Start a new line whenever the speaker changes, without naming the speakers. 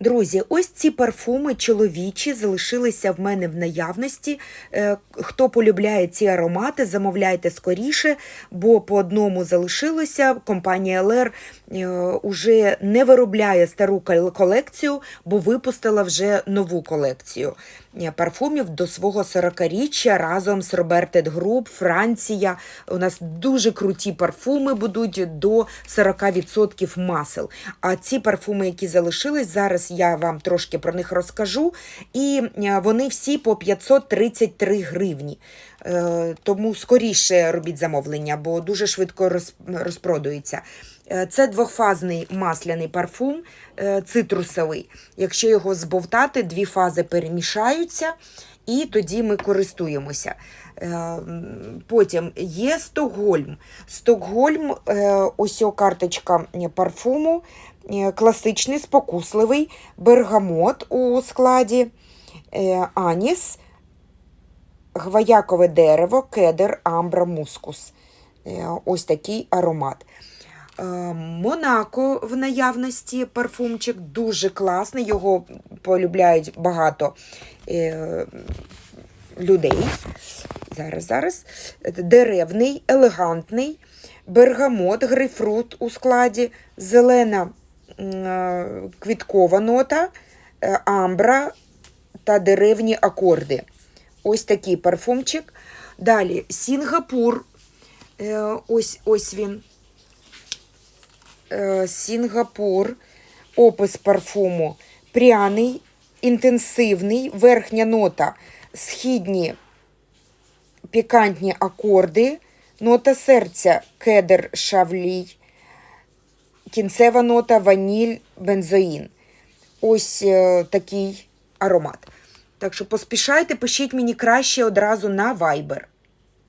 Друзі, ось ці парфуми чоловічі залишилися в мене в наявності. Е, Хто полюбляє ці аромати, замовляйте скоріше, бо по одному залишилося. Компанія LR е, уже не виробляє стару кол- колекцію, бо випустила вже нову колекцію парфумів до свого 40-річчя разом з Робертет Груп, Франція. У нас дуже круті парфуми будуть до 40% масел. А ці парфуми, які залишились, зараз я вам трошки про них розкажу. І е, вони всі по 533 гривні. Е, Тому скоріше робіть замовлення, бо дуже швидко роз- розпродується. Е, Це двохфазний масляний парфум, е, цитрусовий. Якщо його збовтати, дві фази перемішаються, і тоді ми користуємося. Е, Потім є Стокгольм. Стокгольм, е, ось карточка парфуму, е, класичний, спокусливий, бергамот у складі, аніс, гваякове дерево, кедр, амбра, мускус. Ось такий аромат. Монако в наявності парфумчик дуже класний, його полюбляють багато е, людей. Зараз, зараз. Деревний, елегантний, бергамот, грейпфрут у складі, зелена е, квіткова нота, е, амбра та деревні акорди. Ось такий парфумчик. Далі Сінгапур. Е, Ось, ось він. Е, Сінгапур. Опис парфуму. Пряний, інтенсивний, верхня нота, східні пікантні акорди, нота серця, кедр, шавлій, кінцева нота, ваніль, бензоїн. Ось е, такий аромат. Так що поспішайте, пишіть мені краще одразу на Viber.